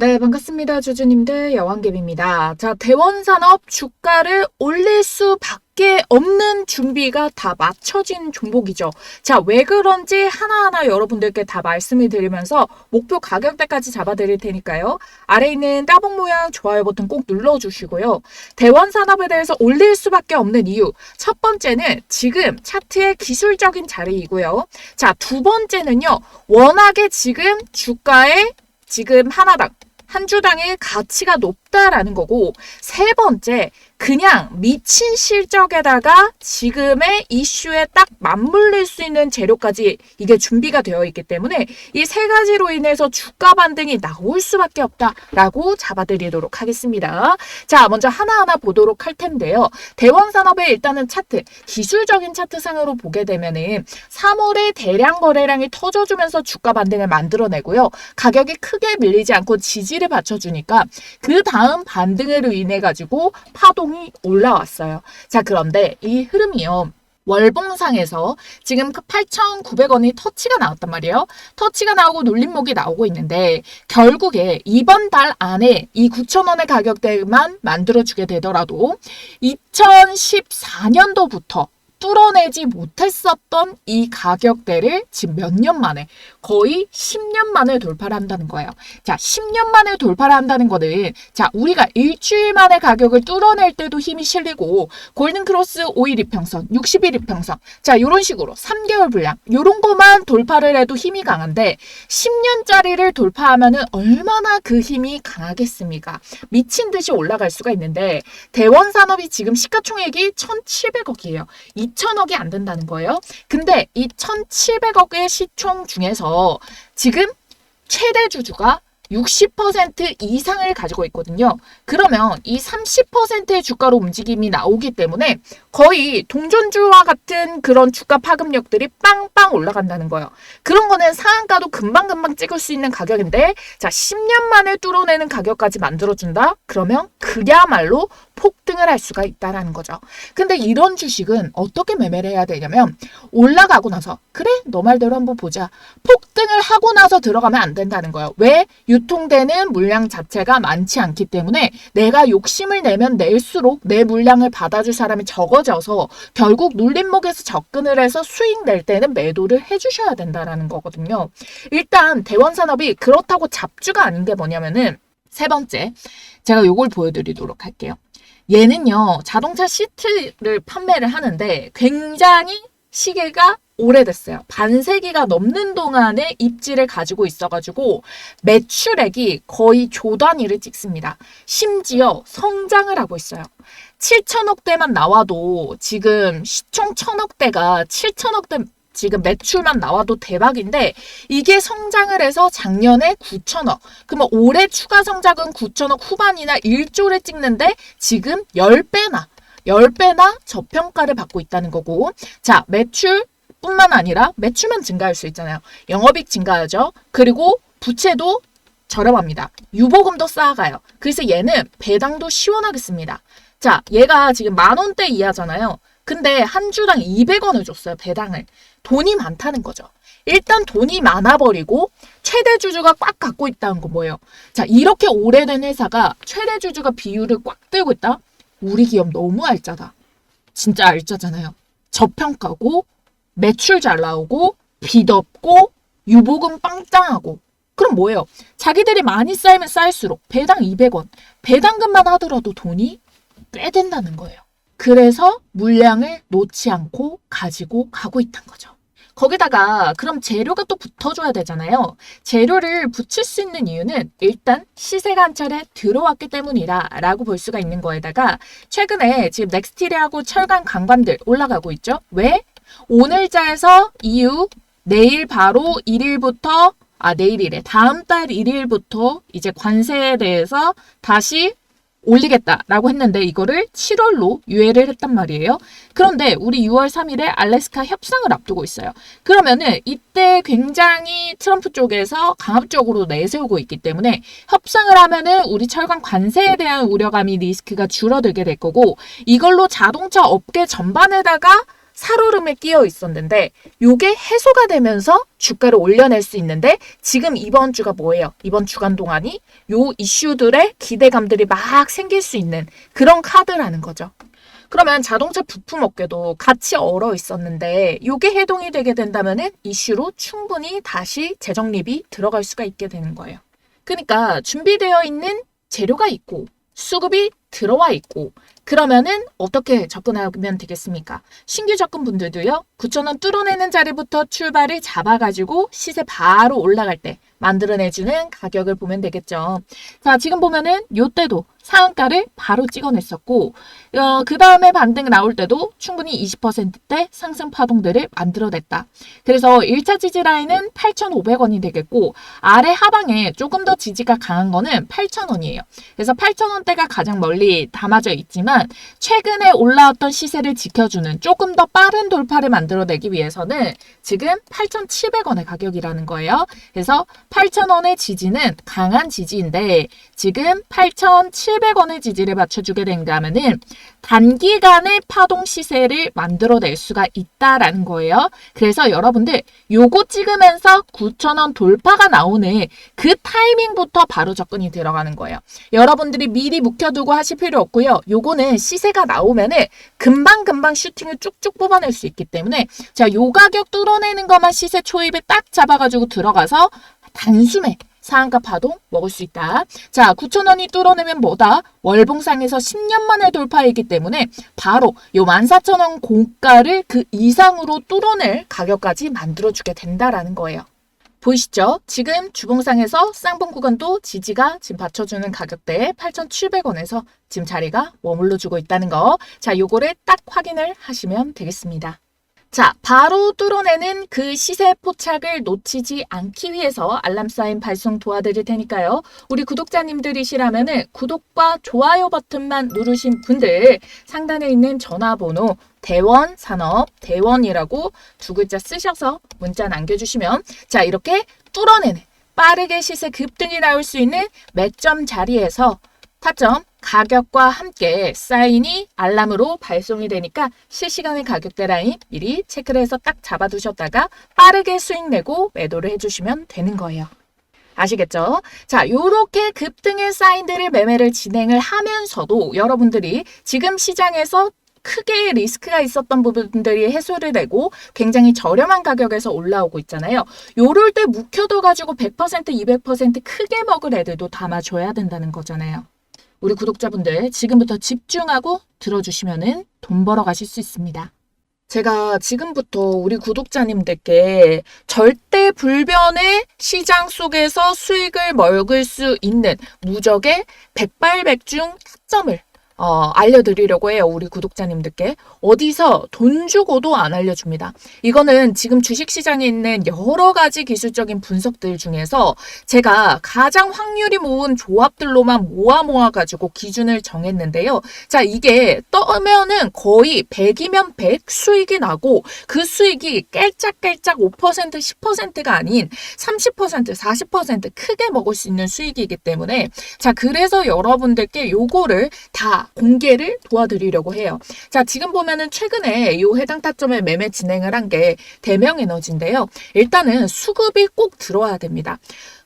네, 반갑습니다. 주주님들 여왕개입니다 자, 대원산업 주가를 올릴 수밖에 없는 준비가 다 맞춰진 종목이죠. 자, 왜 그런지 하나하나 여러분들께 다 말씀을 드리면서 목표 가격대까지 잡아드릴 테니까요. 아래 있는 따봉 모양 좋아요 버튼 꼭 눌러주시고요. 대원산업에 대해서 올릴 수밖에 없는 이유. 첫 번째는 지금 차트의 기술적인 자리이고요. 자, 두 번째는요. 워낙에 지금 주가에 지금 하나당 한 주당의 가치가 높 다라는 거고 세 번째 그냥 미친 실적에다가 지금의 이슈에 딱 맞물릴 수 있는 재료까지 이게 준비가 되어 있기 때문에 이 세 가지로 인해서 주가 반등이 나올 수밖에 없다라고 잡아드리도록 하겠습니다. 자, 먼저 하나하나 보도록 할 텐데요. 대원산업의 일단은 차트, 기술적인 차트상으로 보게 되면은 3월에 대량 거래량이 터져주면서 주가 반등을 만들어내고요. 가격이 크게 밀리지 않고 지지를 받쳐주니까 그 다음 반등으로 인해 가지고 파동 비용이 올라왔어요. 자, 그런데 이 흐름이요. 월봉상에서 지금 8,900원이 그 터치가 나왔단 말이에요. 터치가 나오고 눌림목이 나오고 있는데 결국에 이번 달 안에 이 9,000원의 가격대만 만들어주게 되더라도 2014년도부터 뚫어내지 못했었던 이 가격대를 지금 몇 년 만에 거의 10년 만에 돌파를 한다는 거예요. 자, 10년 만에 돌파를 한다는 거는 자, 우리가 일주일 만에 가격을 뚫어낼 때도 힘이 실리고 골든 크로스 5일 이평선, 60일 이평선 자, 이런 식으로 3개월 분량 이런 거만 돌파를 해도 힘이 강한데 10년짜리를 돌파하면은 얼마나 그 힘이 강하겠습니까? 미친 듯이 올라갈 수가 있는데 대원 산업이 지금 시가총액이 1,700억이에요. 2천억이 안 된다는 거예요. 근데 이 1,700억의 시총 중에서 지금 최대 주주가 60% 이상을 가지고 있거든요. 그러면 이 30%의 주가로 움직임이 나오기 때문에 거의 동전주와 같은 그런 주가 파급력들이 빵빵 올라간다는 거예요. 그런 거는 상한가도 금방금방 찍을 수 있는 가격인데 자 10년 만에 뚫어내는 가격까지 만들어준다? 그러면 그야말로 폭등을 할 수가 있다라는 거죠. 근데 이런 주식은 어떻게 매매를 해야 되냐면 올라가고 나서 그래 너 말대로 한번 보자. 폭등을 하고 나서 들어가면 안 된다는 거예요. 왜? 유통되는 물량 자체가 많지 않기 때문에 내가 욕심을 내면 낼수록 내 물량을 받아줄 사람이 적어 져서 결국 눌림목에서 접근을 해서 수익 낼 때는 매도를 해주셔야 된다라는 거거든요. 일단 대원산업이 그렇다고 잡주가 아닌 게 뭐냐면은 세 번째 제가 요걸 보여드리도록 할게요. 얘는요, 자동차 시트를 판매를 하는데 굉장히 시계가 오래됐어요. 반세기가 넘는 동안에 입지를 가지고 있어가지고 매출액이 거의 조 단위를 찍습니다. 심지어 성장을 하고 있어요. 7천억대만 나와도 지금 시총 천억대가 7천억대 지금 매출만 나와도 대박인데 이게 성장을 해서 작년에 9천억. 그러면 올해 추가 성장은 9천억 후반이나 1조를 찍는데 지금 10배나 10배나 저평가를 받고 있다는 거고 자 매출 뿐만 아니라 매출만 증가할 수 있잖아요. 영업이익 증가하죠. 그리고 부채도 저렴합니다. 유보금도 쌓아가요. 그래서 얘는 배당도 시원하게 씁니다. 자, 얘가 지금 만 원대 이하잖아요. 근데 한 주당 200원을 줬어요, 배당을. 돈이 많다는 거죠. 일단 돈이 많아버리고 최대 주주가 꽉 갖고 있다는 거 뭐예요? 자, 이렇게 오래된 회사가 최대 주주가 비율을 꽉 들고 있다? 우리 기업 너무 알짜다. 진짜 알짜잖아요. 저평가고 매출 잘 나오고 빚 없고 유보금 빵짱하고 그럼 뭐예요? 자기들이 많이 쌓이면 쌓일수록 배당 200원, 배당금만 하더라도 돈이 꽤 된다는 거예요. 그래서 물량을 놓지 않고 가지고 가고 있다는 거죠. 거기다가 그럼 재료가 또 붙어줘야 되잖아요. 재료를 붙일 수 있는 이유는 일단 시세가 한 차례 들어왔기 때문이라 라고 볼 수가 있는 거에다가 최근에 지금 넥스티리하고 철강 강반들 올라가고 있죠. 왜? 오늘자에서 이후 내일 바로 1일부터 아 내일이래 다음 달 1일부터 이제 관세에 대해서 다시 올리겠다라고 했는데 이거를 7월로 유예를 했단 말이에요. 그런데 우리 6월 3일에 알래스카 협상을 앞두고 있어요. 그러면은 이때 굉장히 트럼프 쪽에서 강압적으로 내세우고 있기 때문에 협상을 하면은 우리 철강 관세에 대한 우려감이 리스크가 줄어들게 될 거고 이걸로 자동차 업계 전반에다가 살얼음에 끼어 있었는데 요게 해소가 되면서 주가를 올려낼 수 있는데 지금 이번 주가 뭐예요? 이번 주간 동안이 요 이슈들의 기대감들이 막 생길 수 있는 그런 카드라는 거죠. 그러면 자동차 부품 업계도 같이 얼어 있었는데 요게 해동이 되게 된다면은 이슈로 충분히 다시 재정립이 들어갈 수가 있게 되는 거예요. 그러니까 준비되어 있는 재료가 있고 수급이 들어와 있고 그러면은 어떻게 접근하면 되겠습니까? 신규 접근 분들도요. 9,000원 뚫어내는 자리부터 출발을 잡아가지고 시세 바로 올라갈 때 만들어내주는 가격을 보면 되겠죠. 자, 지금 보면은 요때도 상한가를 바로 찍어냈었고 어, 그 다음에 반등 나올 때도 충분히 20%대 상승 파동들을 만들어냈다. 그래서 1차 지지 라인은 8,500원이 되겠고 아래 하방에 조금 더 지지가 강한 거는 8,000원이에요. 그래서 8,000원대가 가장 멀리 담아져 있지만 최근에 올라왔던 시세를 지켜주는 조금 더 빠른 돌파를 만들어내기 위해서는 지금 8,700원의 가격이라는 거예요. 그래서 8,000원의 지지는 강한 지지인데 지금 8,700원의 지지를 맞춰주게 된다면은 단기간의 파동 시세를 만들어낼 수가 있다라는 거예요. 그래서 여러분들 요거 찍으면서 9,000원 돌파가 나오는 그 타이밍부터 바로 접근이 들어가는 거예요. 여러분들이 미리 묵혀두고 하실 필요 없고요. 요거는 시세가 나오면은 금방금방 슈팅을 쭉쭉 뽑아낼 수 있기 때문에 자, 요 가격 뚫어내는 것만 시세 초입에 딱 잡아가지고 들어가서 단숨에 상한가 파동 먹을 수 있다. 자, 9,000원이 뚫어내면 뭐다? 월봉상에서 10년 만에 돌파이기 때문에 바로 요 14,000원 공가를 그 이상으로 뚫어낼 가격까지 만들어주게 된다라는 거예요. 보이시죠? 지금 주봉상에서 쌍봉 구간도 지지가 지금 받쳐주는 가격대에 8,700원에서 지금 자리가 머물러주고 있다는 거. 자, 요거를 딱 확인을 하시면 되겠습니다. 자, 바로 뚫어내는 그 시세 포착을 놓치지 않기 위해서 알람 사인 발송 도와드릴 테니까요. 우리 구독자님들이시라면 은 구독과 좋아요 버튼만 누르신 분들 상단에 있는 전화번호 대원 산업 대원이라고 두 글자 쓰셔서 문자 남겨주시면 자 이렇게 뚫어내는 빠르게 시세 급등이 나올 수 있는 매점 자리에서 타점 가격과 함께 사인이 알람으로 발송이 되니까 실시간의 가격대 라인 미리 체크를 해서 딱 잡아두셨다가 빠르게 수익 내고 매도를 해주시면 되는 거예요. 아시겠죠? 자, 요렇게 급등의 사인들을 매매를 진행을 하면서도 여러분들이 지금 시장에서 크게 리스크가 있었던 부분들이 해소를 되고 굉장히 저렴한 가격에서 올라오고 있잖아요. 요럴 때 묵혀둬 가지고 100% 200% 크게 먹을 애들도 담아줘야 된다는 거잖아요. 우리 구독자분들 지금부터 집중하고 들어주시면은 돈 벌어 가실 수 있습니다. 제가 지금부터 우리 구독자님들께 절대 불변의 시장 속에서 수익을 먹을 수 있는 무적의 백발백중 타점을 어, 알려드리려고 해요. 우리 구독자님들께. 어디서 돈 주고도 안 알려줍니다. 이거는 지금 주식시장에 있는 여러 가지 기술적인 분석들 중에서 제가 가장 확률이 모은 조합들로만 모아 모아가지고 기준을 정했는데요. 자, 이게 떠면은 거의 100이면 100 수익이 나고 그 수익이 깔짝깔짝 5% 10%가 아닌 30% 40% 크게 먹을 수 있는 수익이기 때문에 자, 그래서 여러분들께 요거를 다 공개를 도와드리려고 해요. 자, 지금 보면은 최근에 이 해당 타점에 매매 진행을 한 게 대명에너지인데요. 일단은 수급이 꼭 들어와야 됩니다.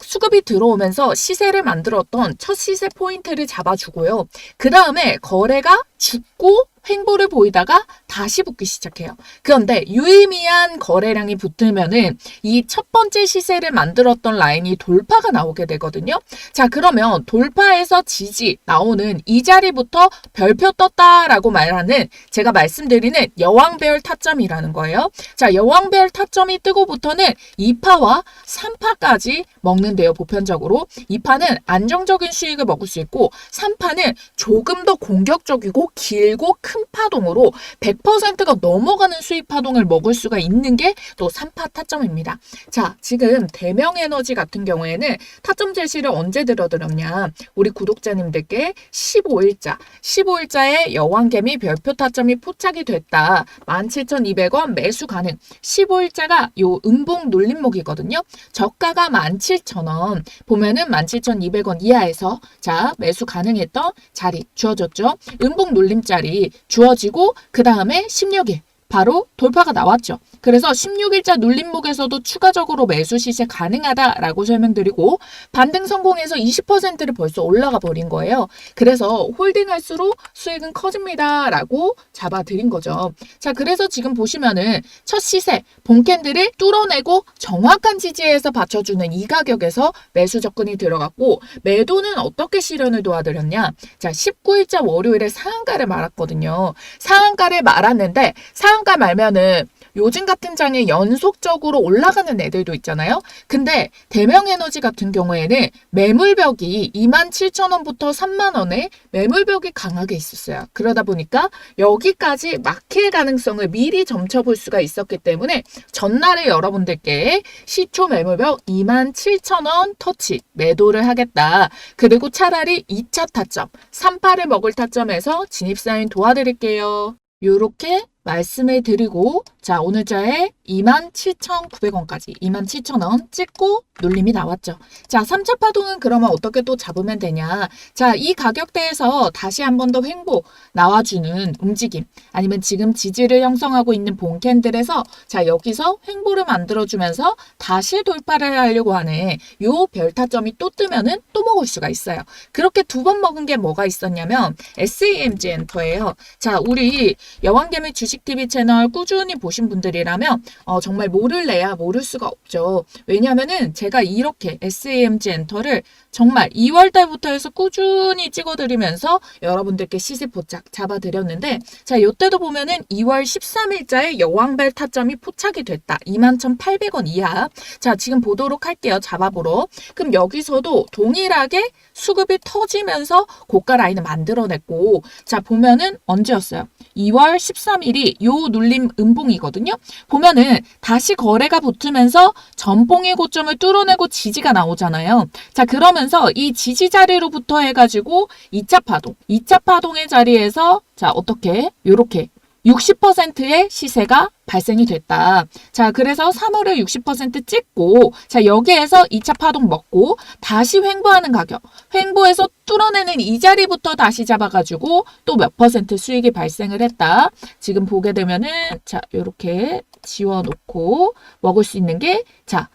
수급이 들어오면서 시세를 만들었던 첫 시세 포인트를 잡아주고요. 그 다음에 거래가 죽고 횡보를 보이다가 다시 붙기 시작해요. 그런데 유의미한 거래량이 붙으면은 이 첫 번째 시세를 만들었던 라인이 돌파가 나오게 되거든요. 자, 그러면 돌파에서 지지 나오는 이 자리부터 별표 떴다라고 말하는 제가 말씀드리는 여왕별 타점이라는 거예요. 자, 여왕별 타점이 뜨고부터는 2파와 3파까지 먹는 데요, 보편적으로. 2파는 안정적인 수익을 먹을 수 있고 3파는 조금 더 공격적이고 길고 큰 파동으로 100%가 넘어가는 수익 파동을 먹을 수가 있는 게 또 3파 타점입니다. 자, 지금 대명 에너지 같은 경우에는 타점 제시를 언제 들어드렸냐? 우리 구독자님들께 15일자, 15일자에 여왕개미 별표 타점이 포착이 됐다. 17,200원 매수 가능. 15일자가 요 음봉 눌림목이거든요. 저가가 17,000 원. 보면은 17,200원 이하에서 자, 매수 가능했던 자리 주어졌죠. 음봉 눌림자리 주어지고 그 다음에 16일 바로 돌파가 나왔죠. 그래서 16일자 눌림목에서도 추가적으로 매수 시세 가능하다라고 설명드리고 반등 성공해서 20%를 벌써 올라가 버린 거예요. 그래서 홀딩할수록 수익은 커집니다라고 잡아드린 거죠. 자, 그래서 지금 보시면은 첫 시세 본캔들을 뚫어내고 정확한 지지에서 받쳐주는 이 가격에서 매수 접근이 들어갔고 매도는 어떻게 실현을 도와드렸냐? 자, 19일자 월요일에 상한가를 말았거든요. 상한가를 말았는데 상한 가 말면은 요즘 같은 장에 연속적으로 올라가는 애들도 있잖아요. 근데 대명에너지 같은 경우에는 매물벽이 27,000원부터 3만원에 매물벽이 강하게 있었어요. 그러다 보니까 여기까지 막힐 가능성을 미리 점쳐볼 수가 있었기 때문에 전날에 여러분들께 시초 매물벽 27,000원 터치 매도를 하겠다. 그리고 차라리 2차 타점, 38을 먹을 타점에서 진입사인 도와드릴게요. 요렇게 말씀을 드리고 자 오늘자에 27,900원까지 27,000원 찍고 눌림이 나왔죠. 자 3차 파동은 그러면 어떻게 또 잡으면 되냐 자 이 가격대에서 다시 한 번 더 횡보 나와주는 움직임 아니면 지금 지지를 형성하고 있는 본 캔들에서 자 여기서 횡보를 만들어주면서 다시 돌파를 하려고 하는 요 별타점이 또 뜨면은 또 먹을 수가 있어요. 그렇게 두 번 먹은 게 뭐가 있었냐면 SAMG 엔터예요. 자 우리 여왕개미 주식TV 채널 꾸준히 보신 분들이라면 어, 정말 모를래야 모를 수가 없죠. 왜냐하면은 제가 이렇게 SAMG 엔터를 정말 2월 달부터 해서 꾸준히 찍어드리면서 여러분들께 시세 포착 잡아드렸는데 자 이때도 보면은 2월 13일자에 여왕벨 타점이 포착이 됐다. 21,800원 이하. 자 지금 보도록 할게요. 잡아보러. 그럼 여기서도 동일하게 수급이 터지면서 고가 라인을 만들어냈고 자 보면은 언제였어요? 2월 13일이 요 눌림 음봉이거든요. 보면은 다시 거래가 붙으면서 전봉의 고점을 뚫어내고 지지가 나오잖아요. 자 그러면 서 이 지지 자리로부터 해가지고 2차 파동, 2차 파동의 자리에서 자 어떻게 요렇게 60%의 시세가 발생이 됐다. 자, 그래서 3월에 60% 찍고, 자, 여기에서 2차 파동 먹고, 다시 횡보하는 가격. 횡보해서 뚫어내는 이 자리부터 다시 잡아가지고, 또 몇 퍼센트 수익이 발생을 했다. 지금 보게 되면은, 자, 요렇게 지워놓고, 먹을 수 있는 게, 자,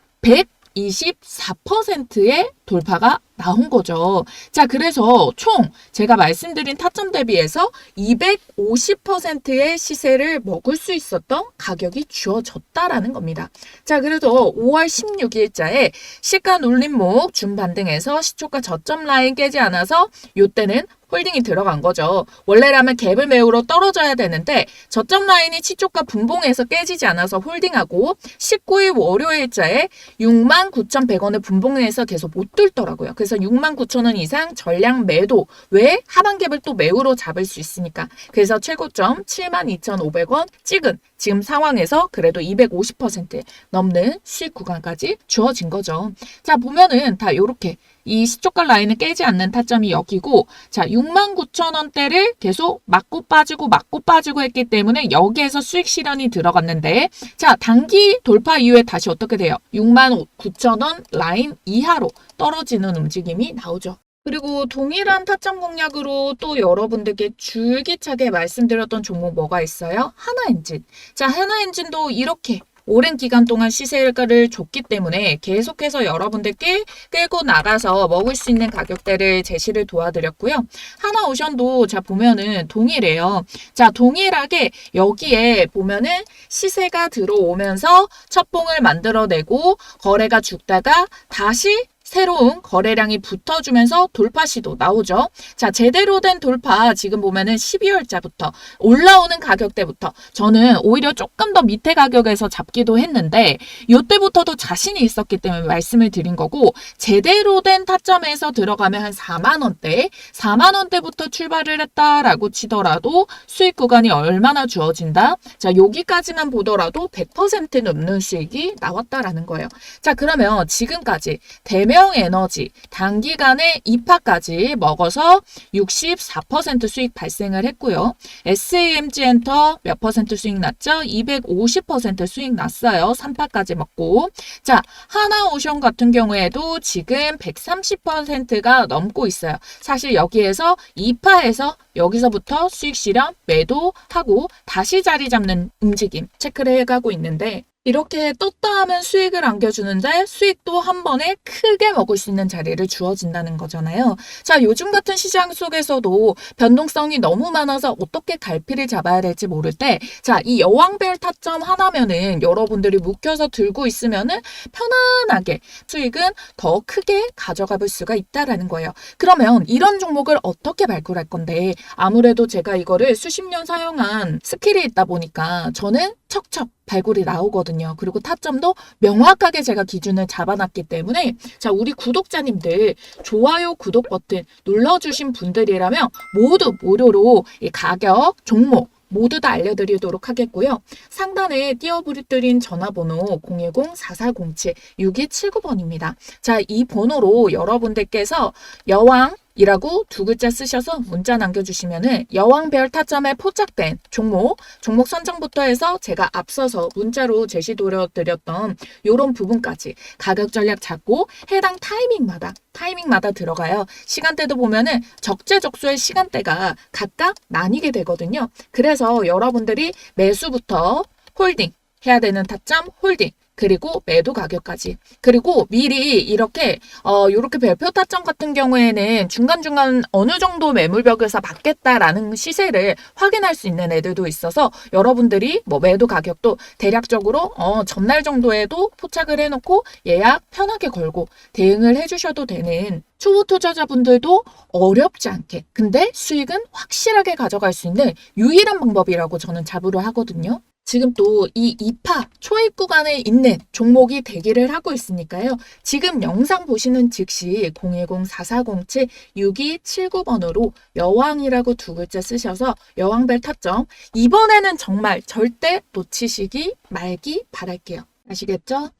124%의 돌파가 나온 거죠. 자, 그래서 총 제가 말씀드린 타점 대비해서 250%의 시세를 먹을 수 있었던 가격이 주어졌다라는 겁니다. 자, 그래도 5월 16일자에 시가 눌림목 준반등에서 시초가 저점 라인 깨지 않아서 요때는 홀딩이 들어간 거죠. 원래라면 갭을 매우로 떨어져야 되는데 저점 라인이 치초가 분봉에서 깨지지 않아서 홀딩하고 19일 월요일자에 69,100원을 분봉에서 계속 못 뚫더라고요. 그래서 69,000원 이상 전량 매도 왜 하반 갭을 또 매우로 잡을 수 있으니까. 그래서 최고점 72,500원 찍은 지금 상황에서 그래도 250% 넘는 수익 구간까지 주어진 거죠. 자 보면은 다 요렇게 이 시초가 라인을 깨지 않는 타점이 여기고 자 69,000원대를 계속 맞고 빠지고 맞고 빠지고 했기 때문에 여기에서 수익 실현이 들어갔는데 자 단기 돌파 이후에 다시 어떻게 돼요? 69,000원 라인 이하로 떨어지는 움직임이 나오죠. 그리고 동일한 타점 공략으로 또 여러분들께 줄기차게 말씀드렸던 종목 뭐가 있어요? 하나엔진. 자, 하나엔진도 이렇게 오랜 기간 동안 시세가를 줬기 때문에 계속해서 여러분들께 끌고 나가서 먹을 수 있는 가격대를 제시를 도와드렸고요. 하나오션도 자 보면은 동일해요. 자 동일하게 여기에 보면은 시세가 들어오면서 첫 봉을 만들어내고 거래가 죽다가 다시 새로운 거래량이 붙어주면서 돌파 시도 나오죠. 자, 제대로 된 돌파 지금 보면은 12월자부터 올라오는 가격대부터 저는 오히려 조금 더 밑에 가격에서 잡기도 했는데 이때부터도 자신이 있었기 때문에 말씀을 드린 거고 제대로 된 타점에서 들어가면 한 4만 원대, 4만 원대부터 출발을 했다라고 치더라도 수익 구간이 얼마나 주어진다? 자, 여기까지만 보더라도 100% 넘는 수익이 나왔다라는 거예요. 자, 그러면 지금까지 대매 대명에너지 단기간에 2파까지 먹어서 64% 수익 발생을 했고요. SAMG 엔터 몇 퍼센트 수익 났죠? 250% 수익 났어요. 3파까지 먹고. 자, 하나오션 같은 경우에도 지금 130%가 넘고 있어요. 사실 여기에서 2파에서 여기서부터 수익 실현 매도하고 다시 자리 잡는 움직임 체크를 해가고 있는데 이렇게 떴다 하면 수익을 안겨주는데 수익도 한 번에 크게 먹을 수 있는 자리를 주어진다는 거잖아요. 자, 요즘 같은 시장 속에서도 변동성이 너무 많아서 어떻게 갈피를 잡아야 될지 모를 때, 자, 이 여왕별 타점 하나면은 여러분들이 묵혀서 들고 있으면은 편안하게 수익은 더 크게 가져가 볼 수가 있다라는 거예요. 그러면 이런 종목을 어떻게 발굴할 건데, 아무래도 제가 이거를 수십 년 사용한 스킬이 있다 보니까 저는 척척 발굴이 나오거든요. 그리고 타점도 명확하게 제가 기준을 잡아놨기 때문에 자 우리 구독자님들 좋아요 구독 버튼 눌러주신 분들이라면 모두 무료로 이 가격 종목 모두 다 알려드리도록 하겠고요. 상단에 띄워드린 전화번호 010-4407-6279번입니다. 자, 이 번호로 여러분들께서 여왕 이라고 두 글자 쓰셔서 문자 남겨주시면은 여왕별 타점에 포착된 종목, 종목 선정부터 해서 제가 앞서서 문자로 제시도려드렸던 요런 부분까지 가격 전략 잡고 해당 타이밍마다 타이밍마다 들어가요. 시간대도 보면은 적재적소의 시간대가 각각 나뉘게 되거든요. 그래서 여러분들이 매수부터 홀딩 해야 되는 타점 홀딩 그리고 매도 가격까지. 그리고 미리 이렇게 어 요렇게 별표 타점 같은 경우에는 중간중간 어느 정도 매물벽에서 받겠다라는 시세를 확인할 수 있는 애들도 있어서 여러분들이 뭐 매도 가격도 대략적으로 어 전날 정도에도 포착을 해 놓고 예약 편하게 걸고 대응을 해 주셔도 되는 초보 투자자분들도 어렵지 않게 근데 수익은 확실하게 가져갈 수 있는 유일한 방법이라고 저는 자부를 하거든요. 지금 또 이 2파 초입 구간에 있는 종목이 대기를 하고 있으니까요. 지금 영상 보시는 즉시 010-4407-6279번으로 여왕이라고 두 글자 쓰셔서 여왕별 타점 이번에는 정말 절대 놓치시기 말기 바랄게요. 아시겠죠?